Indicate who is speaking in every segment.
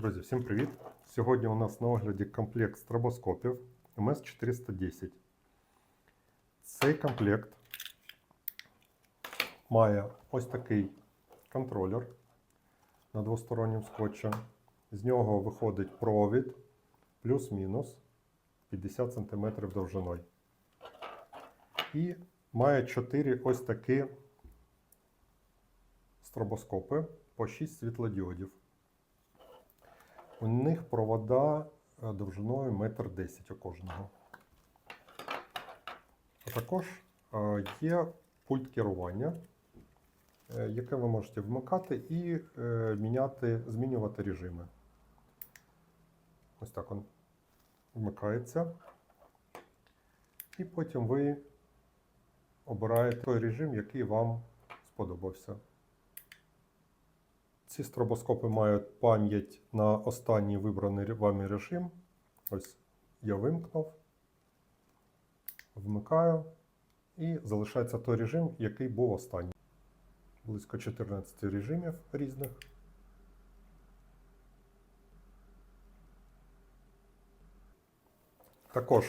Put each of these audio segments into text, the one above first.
Speaker 1: Друзі, всім привіт! Сьогодні у нас на огляді комплект стробоскопів МС410. Цей комплект має ось такий контролер на двостороннім скотчі. З нього виходить провід плюс-мінус 50 см довжиною. І має 4 ось такі стробоскопи по 6 світлодіодів. У них провода е, довжиною 1,10 м у кожного. Також е, є пульт керування, е, яке ви можете вмикати і міняти, змінювати режими. Ось так він вмикається. І потім ви обираєте той режим, який вам сподобався. Ці стробоскопи мають пам'ять на останній вибраний вами режим. Ось я вимкнув, вмикаю і залишається той режим, який був останній. Близько 14 режимів різних. Також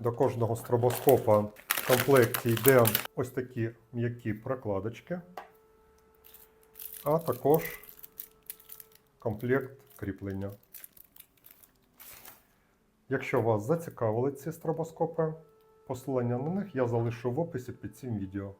Speaker 1: до кожного стробоскопа в комплекті йде ось такі м'які прокладочки а також комплект кріплення. Якщо вас зацікавили ці стробоскопи, посилання на них я залишу в описі під цим відео.